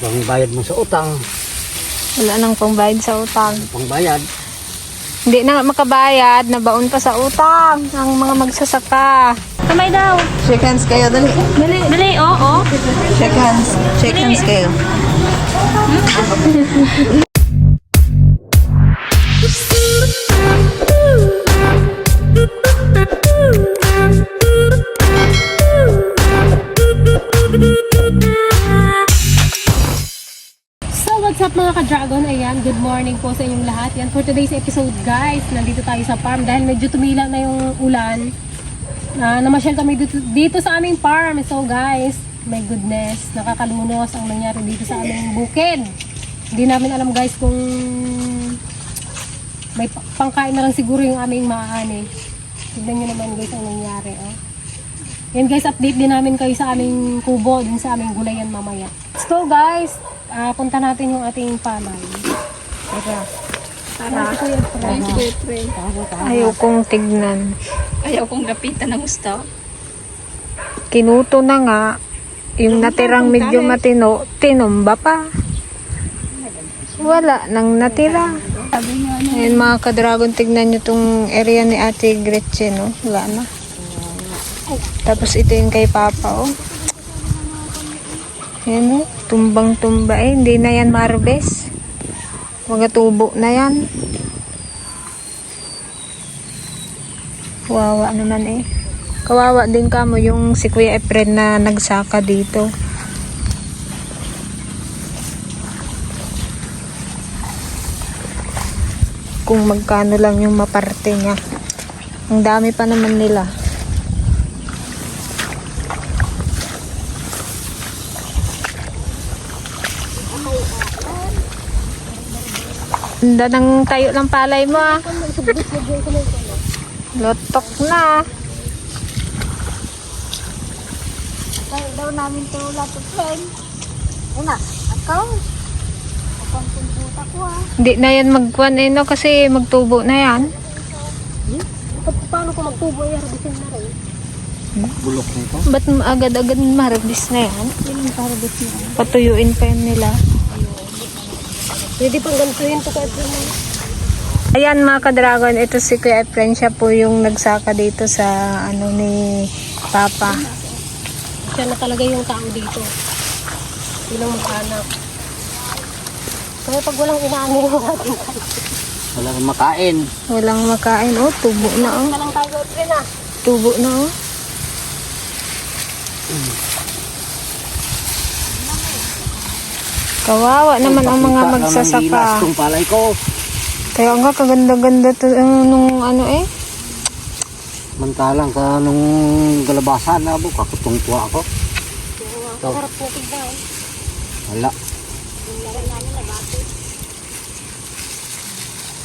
pangbayad mo sa utang, Wala nang pangbayad sa utang. pangbayad. Hindi na nga makabayad, nabaon pa sa utang ang mga magsasaka. Kamay daw. Shake hands kayo, dali. Dali. Dali, oo. Shake hands. Shake hands kayo. mga ka-dragon? Ayan, good morning po sa inyong lahat. Yan, for today's episode guys, nandito tayo sa farm dahil medyo tumila na yung ulan. Na namasyal kami dito, dito sa aming farm. So guys, my goodness, nakakalunos ang nangyari dito sa aming bukid. Hindi namin alam guys kung may pa- pangkain na lang siguro yung aming maaani. Tignan nyo naman guys ang nangyari. Oh. Yan guys, update din namin kayo sa aming kubo, din sa aming gulayan mamaya. Go guys! Ah, punta natin yung ating palay. Tara. Tara. Ayaw kong tignan. Ayaw kong lapitan ng gusto. Kinuto na nga. Yung natirang medyo matino, tinumba pa. Wala nang natira. Ayun mga ka-dragon, tignan nyo tong area ni Ate Gretchen, no? Wala na. Tapos ito yung kay Papa, oh. Ayan, oh. Tumbang-tumba eh. Hindi na yan marbes. Mga tubo na yan. Wawa naman eh. Kawawa din ka mo yung si Kuya Efren na nagsaka dito. Kung magkano lang yung maparte niya. Ang dami pa naman nila. Ganda ng tayo ng palay mo ah. Lotok na. Kaya daw namin ito lahat of friend. Una. Akong kumputa ko ah. Hindi na yan magkuhan eh no kasi magtubo na yan. Pa- Paano ko magtubo ay harbisin na rin? Bulok nito. Ba't agad-agad maharbis na yan? Yung harvest na. Patuyuin pa yan nila. Pwede pang gantuhin to kahit naman. Ayan mga ka-dragon, ito si Kuya Efren, siya po yung nagsaka dito sa ano ni Papa. Siya na talaga yung tao dito. Bilang mag-anak. Kaya pag walang inaano yung ating Wala nang makain. Walang makain. Oh, tubo na oh. Walang tayo rin ah. Tubo na oh. Kawawa naman ang mga magsasaka. tong palay ko. Kaya nga kaganda-ganda to uh, nung ano eh. Mantalang sa nung galabasan na po, kakutong tuwa ako. Po tignan. wala.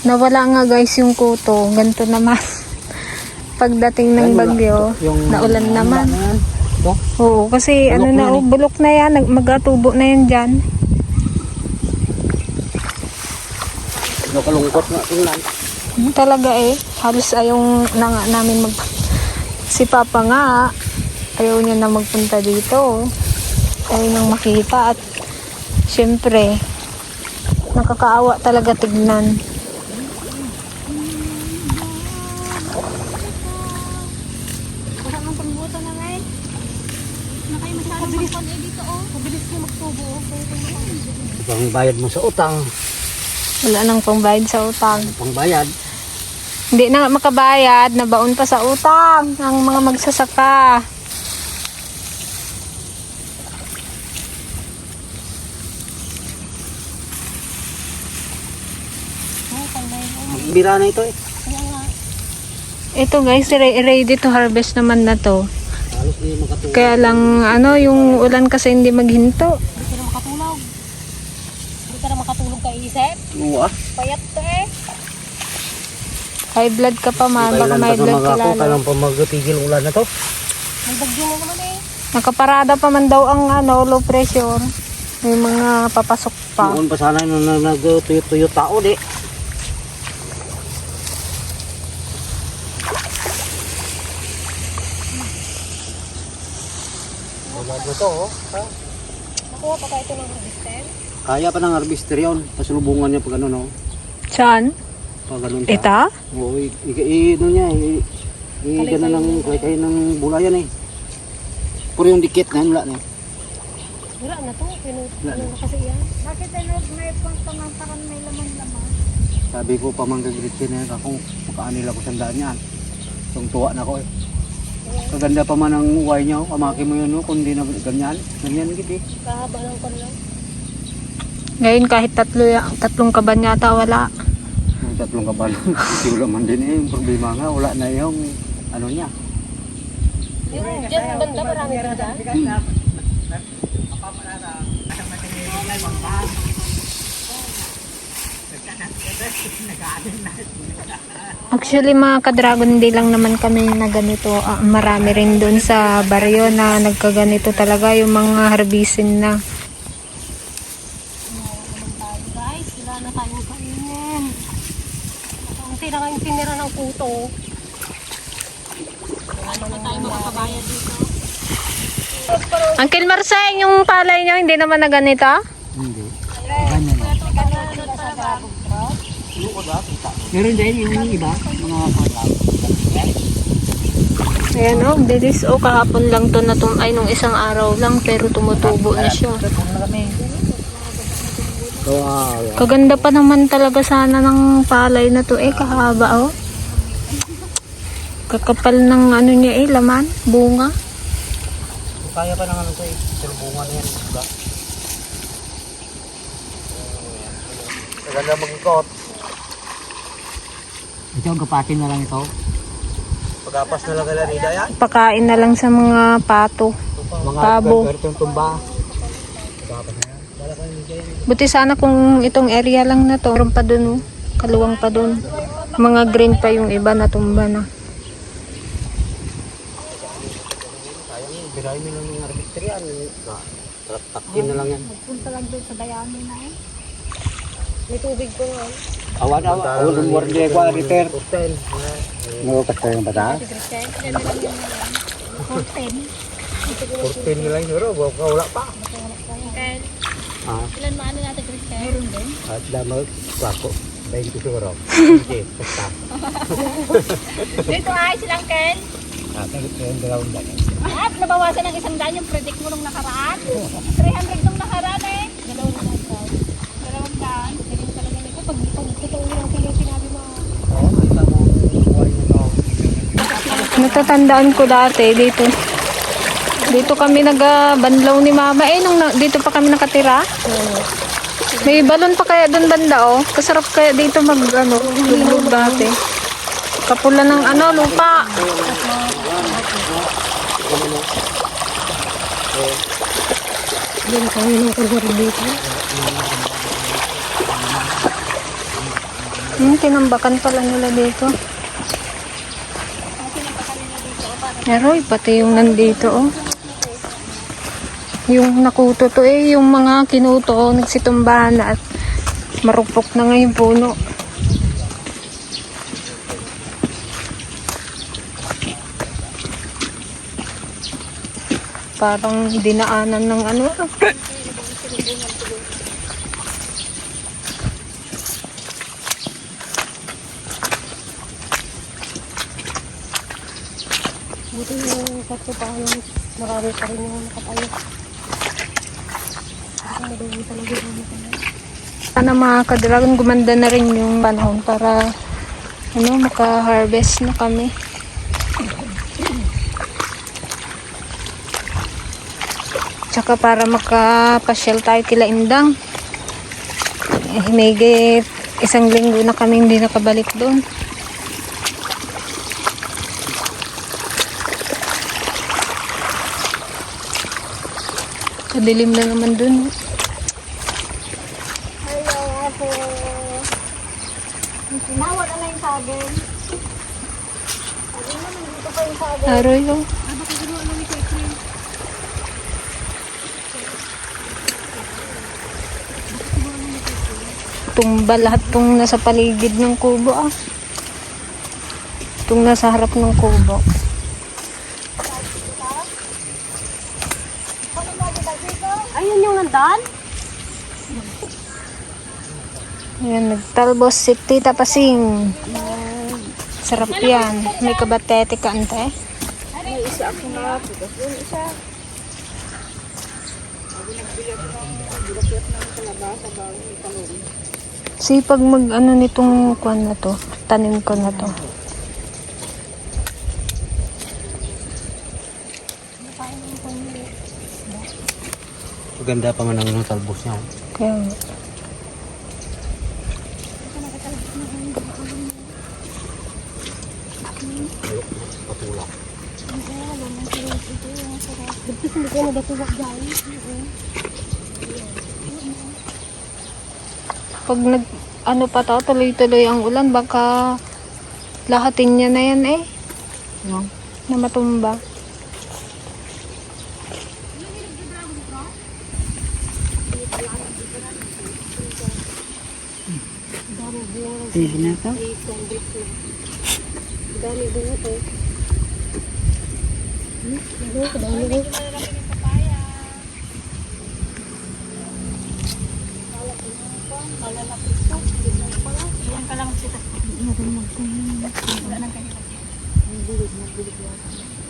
Nawala nga guys yung kuto. Ganto naman. Pagdating ng bagyo, Yung naulan naman. na yan. Ito, Oo, kasi Bulok ano na na, yan oh, bulok na yan. Magatubo na yan dyan. Nakalungkot nga tingnan. Hmm, Talaga eh. Halos ayaw na nga namin mag... Si Papa nga, ayaw niya na magpunta dito. Ayaw nang makita at syempre, nakakaawa talaga tignan. Pangbayad mo sa utang, Wala nang pangbayad sa utang. pangbayad. Hindi na makabayad, nabaon pa sa utang ang mga magsasaka. Bira na ito eh. Ito guys, re- ready to harvest naman na to. Kaya lang, ano, yung ulan kasi hindi maghinto. Hindi ka na makatulog. Hindi ka na makatulog ka isip. Oo ah. Payat to eh. High blood ka pa man, baka may blood ka lalo. kailan pa magtigil ulan na to? May bagyo na naman eh. Nakaparada pa man daw ang ano, low pressure. May mga papasok pa. Noon pa sana nung nagtuyo-tuyo tao di. Wala na to oh. Ha? Makakuha pa tayo ito ng. Kaya pa ng harvester yun. Pasulubungan niya pag ano, no? Saan? Pag ganun siya. Ita? Oo, i, i, i, ano niya, i, i, gana ng, kay ng bulayan eh. Puro yung dikit na, wala na. Wala na to. Pinu- Wala na. na kasi yan. Bakit ano, may punto ng parang may laman-laman? Sabi ko pa mang gagritin na ako, makaanil ako sandaan yan. Tung tuwa na ako eh. Kaganda pa man ang uway niya, oh. kamaki mo yun, no? kundi na ganyan. Ganyan git eh. Kahaba ng kon lang. Ngayon kahit tatlo, ya- tatlong kaban yata wala. Yung tatlong kabal. Hindi wala man din eh. Yung problema nga, wala na yung ano niya. Yung dyan banda marami rin dyan. Actually mga ka-dragon hindi lang naman kami na ganito. Ah, marami rin doon sa baryo na nagkaganito talaga yung mga harbisin na. Guys, wala na tayong kainin. Na kayong tinira ng kuto. Wala na tayo makakabayan dito. Uncle Marcel, yung palay nyo hindi naman na ganito? Hindi. Ganyan na. Meron din yung iba, mga kalab. Ayan o, oh, dilis o kahapon lang to na tum ay nung isang araw lang pero tumutubo na siya. Ah, Kaganda pa naman talaga sana ng palay na to eh, kahaba oh. Kakapal ng ano niya eh, laman, bunga. kaya pa ng ano to eh. Silbungan yan, diba? Maganda mag-ikot. Ito, gapatin na lang ito. Pagapas na lang kala ni Dayan. Pakain na lang sa mga pato. Mga Pabo. kartong tumba. Buti sana kung itong area lang na to, meron pa dun oh. Kaluwang pa dun. Mga green pa yung iba na tumba na. Birahin mo lang yung arbiter yan. Taktin na lang yan. Punta lang doon sa dayami na eh. May tubig ko nga. Awan, awan. Awan, umur dia ko arbiter. Mau kata yang bata? Kurten. Kurtin nila yun, pero gua ka wala pa. Ah, Ilan maano natin, Christian? Meron din. at damag sako. Baik itu siguro. Okay, basta. Dito ay silang Ken. Ah, tagot ko yung dalawang daan. At nabawasan ng isang daan yung predict mo nung nakaraan. 300 nung nakaraan eh. Dalawang daan daw. Dalawang daan. Galing talaga nito. Pag, totoo yung yung sinabi mo. Natatandaan ko dati dito. Dito kami nagabanlaw ni mama. Eh, nung na- dito pa kami nakatira. May balon pa kaya doon banda oh. Kasarap kaya dito mag ano, lublog dati. Kapula ng ano, lupa. Galing kami ng kulor dito. Hmm, tinambakan pala nila dito. Meron, pati yung nandito oh. Yung nakuto to eh, yung mga kinuto, nagsitumbahan na at marupok na nga yung puno. Parang dinaanan ng ano. Buti yung tatlo pa yung marami pa rin yung nakatayo. Ako madumi talaga yung nakatayo. Sana mga ka-dragon gumanda na rin yung panahon para ano, maka-harvest na kami. Tsaka para makapasyal tayo kila Indang. Hinigit isang linggo na kami hindi nakabalik doon. Kadilim na naman doon. Hello, ako. Nawag na yung sabon. Sabi mo, nandito pa yung sabon. Aroy oh. Tumba lahat tong nasa paligid ng kubo ah. Itong nasa harap ng kubo. Ayun yung nandun. Dan? Ayan, nagtalbos si Tita Pasing. Sarap yan. May kabatete ka, ante. Isa ako na. Pigas yun isa. Sipag mag ano nitong kwan na to. Tanim ko na to. Maganda pa man ang talbos niya. Kaya pag nag ano pa to, tuloy-tuloy ang ulan, baka lahatin niya na yan eh. No? Na matumba. Pwede na ito?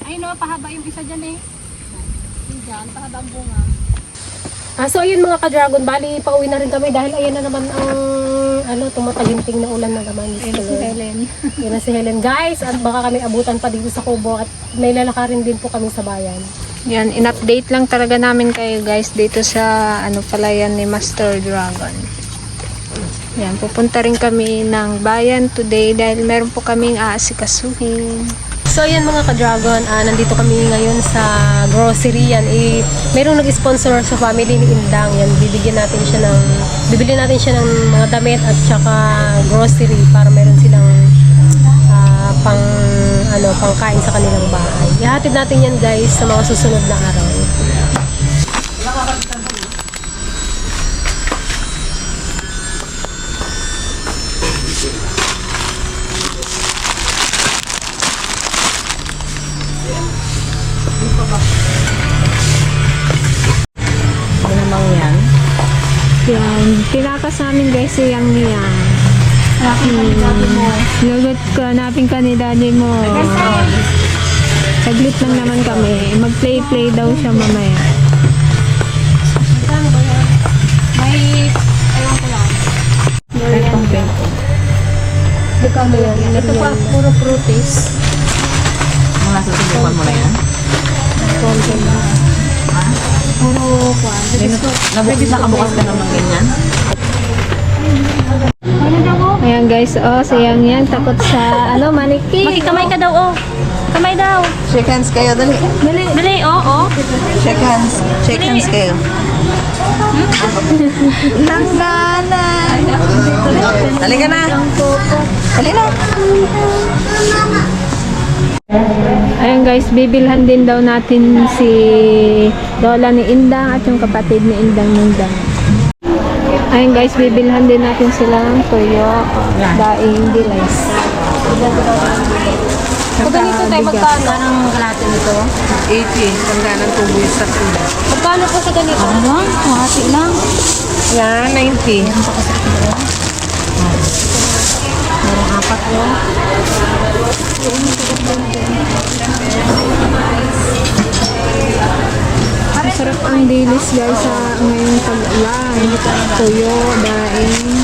Ay no, pahaba yung isa dyan eh. Dyan, pahaba ang bunga. Ah, so ayun mga ka-dragon, bali pauwi na rin kami dahil ayan na naman ang ano, tumataginting na ulan na naman. Ayun si Helen. Ayun na si Helen. Guys, at baka kami abutan pa dito sa Kubo at may lalakarin din po kami sa bayan. Yan, in-update lang talaga namin kayo guys dito sa ano pala yan ni Master Dragon. Yan, pupunta rin kami ng bayan today dahil meron po kaming aasikasuhin. So ayan mga ka-dragon, ah, nandito kami ngayon sa grocery yan. Eh, merong nag-sponsor sa family ni Indang. Yan, bibigyan natin siya ng, bibili natin siya ng mga damit at saka grocery para meron silang ah, pang, ano, pangkain sa kanilang bahay. Ihatid natin yan guys sa mga susunod na araw. Tinakas namin guys si Yang niya. Hmm. Lugot ko, hanapin ka ni daddy mo. Saglit lang naman kami. Mag-play-play daw siya mamaya. Ito pa, puro fruities. Mga susubukan mo na yan? Nabukis nakabukas ka naman ganyan? Ayan guys, oh, sayang yan. Takot sa, ano, maniki. Makikamay ka daw, oh. Kamay daw. Shake hands kayo, dali. Dali, dali, oh, oh. Shake hands. Shake hands kayo. Langganan. Dali ka na. Dali na. Guys, bibilhan din daw natin si Lola ni Indang at yung kapatid ni Indang Nindang. Ayan guys, bibilhan din natin sila ng tuyo, daing dilays. Pag ganito tayo, magkano? Anong kalate nito? 80. Langganan tubo yung sa tubo. Magkano po sa ganito? Ano? Mahati lang. Yan, 90. Merong apat yun. Masarap ang dilis guys sa ngayong tag-ulan. Tuyo, daing.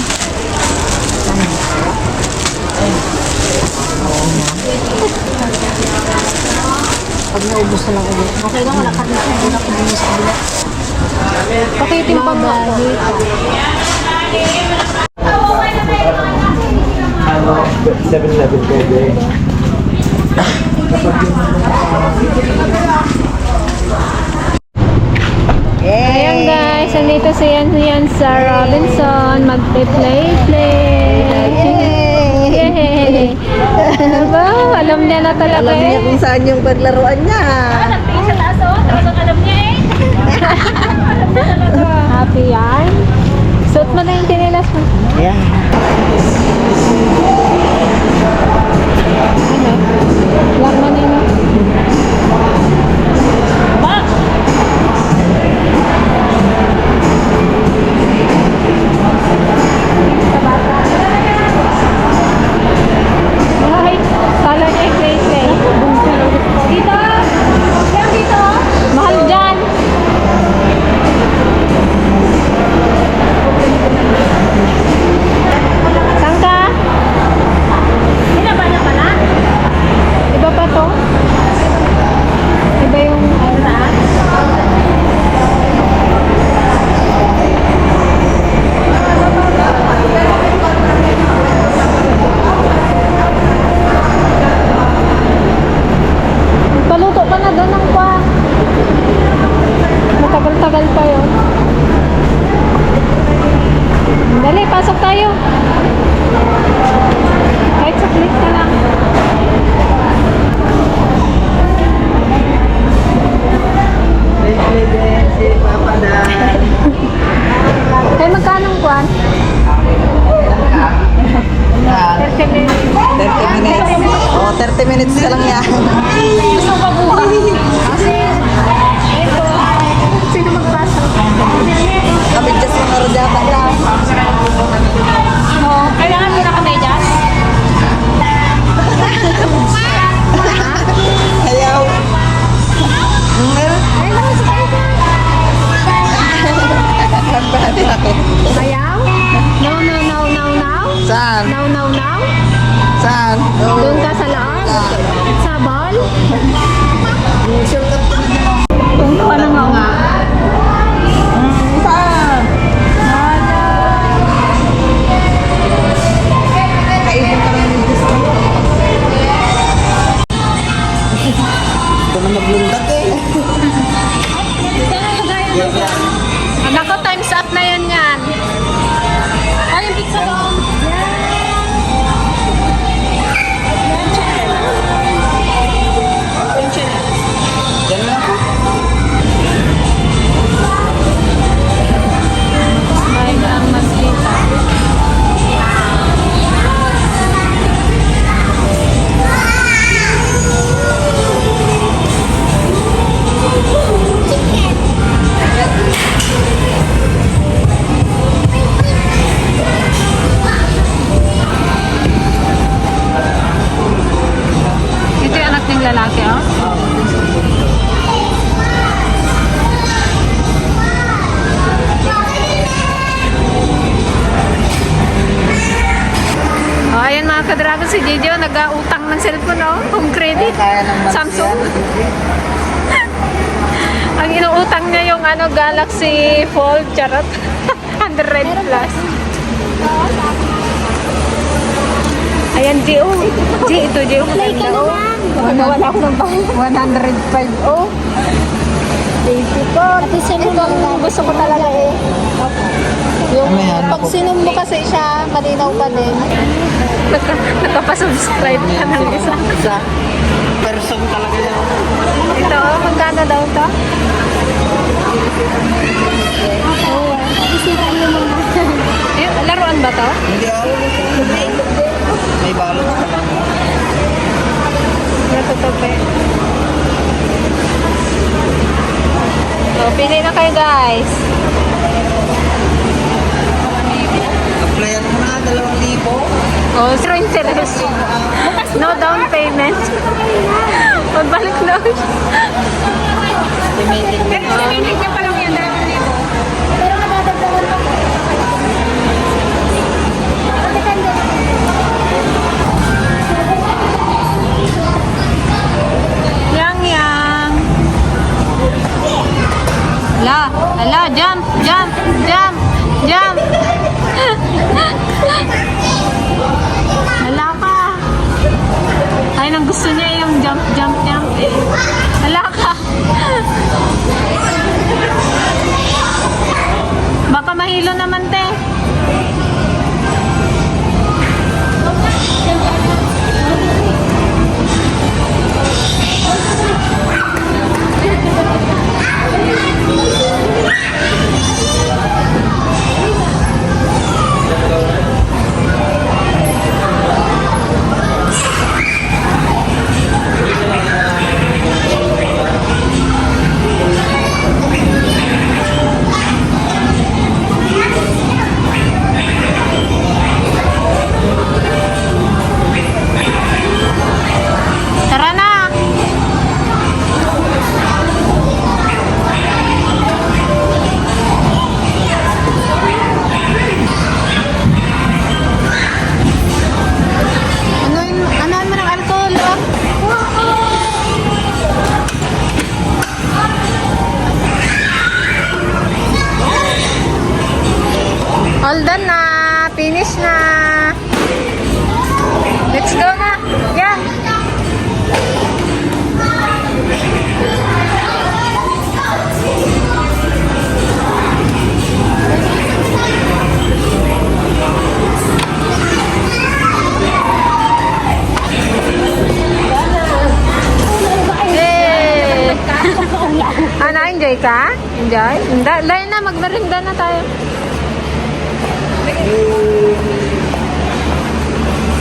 Pag naubos na lang ulit. Okay lang, wala ka dito. Wala ka dito sa kabila. Pakitimpang mo ako. Ayan guys, andito si Yan Yan sa Robinson. Magpe-play-play. Yay! Diba? Alam niya na talaga Alam niya eh. kung saan yung paglaruan niya. Tingin sa taas, oh. Talagang alam niya, eh. Happy yan. Suot mo na yung tinilas mo. Yeah. Mga kadragon, si Jojo nag-utang ng cellphone, oh. Home credit. Max Samsung. Ang inuutang niya yung ano, Galaxy Fold, charot. 100 plus. Ayan, G, oh. G, ito, G, oh. Maganda, oh. Wala, wala ako ng bahay. 105, oh. Baby ko. Ito ang gusto ko talaga eh. Yung Ano yan? pag sinom mo kasi siya, malinaw pa din. Naka, nakapasubscribe ka ng isa. Sa person talaga yan. Ito, oh, magkano daw to? Eh, laruan ba to? Hindi ah. May balot ka lang. Natutupi. So, pili na kayo guys. Oh, zero interest. No down payment. Pagbalik na. Mo. Estimated niya pa lang yan, dalawang libo. Pero madadagdagan pa po. Yang yang. La, ala, jump, jump, jump, jump. kain na tayo.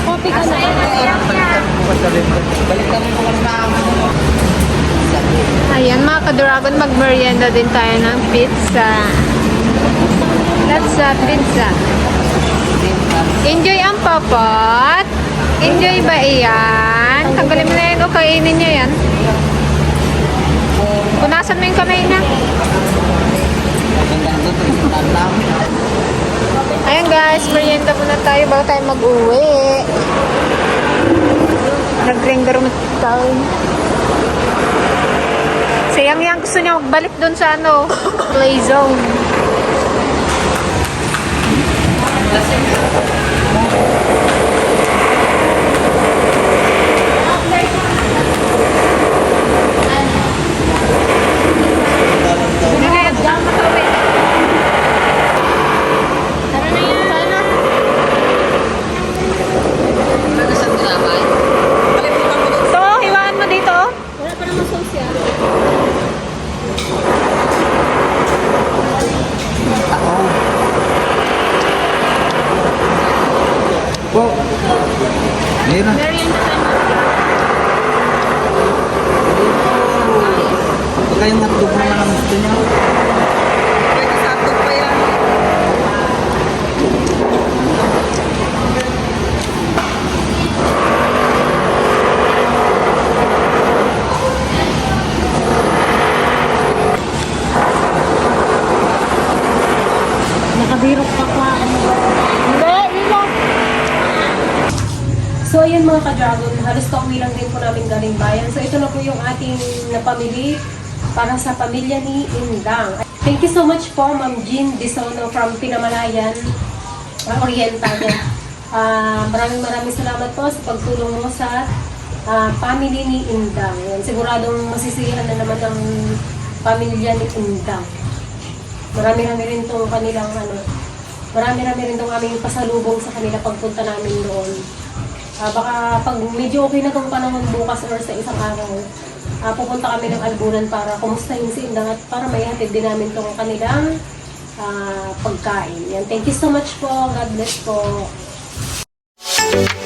Coffee ka na. Balikan mo kasama mo. Ayan mga ka-dragon, magmerienda din tayo ng pizza. That's a uh, pizza. Enjoy ang popot. Enjoy ba iyan? Tanggalin mo na yan o kainin niya yan. Punasan mo yung kamay na. Ayan guys, merienda muna tayo bago tayo mag-uwi. Nag-ringer tayo. Sayang yan, gusto niya magbalik doon sa ano, play zone. So, hiwaan mo dito. Wala pa naman sauce yan. Po. Ayun na. Baka yung hotdog na lang gusto niya. Pwede sa hotdog pa yan. Nakabirok pa pa. Hindi, yun lang. So, ayun mga ka-dragon, halos kauwi lang din po namin galing bayan. So, ito na po yung ating napamili para sa pamilya ni Indang. Thank you so much po, Ma'am Jean Disono from Pinamalayan, uh, Oriental. Ah, maraming maraming salamat po sa pagtulong mo sa ah, family ni Indang. Yan, siguradong masisiyahan na naman ang pamilya ni Indang. Marami-rami rin tong kanilang ano, marami-rami rin tong aming pasalubong sa kanila pagpunta namin doon. Uh, baka pag medyo okay na tong panahon bukas or sa isang araw, uh, pupunta kami ng Albunan para kumustahin si Indang at para maihatid din namin tong kanilang uh, pagkain. Yan. Thank you so much po. God bless po. Thank you.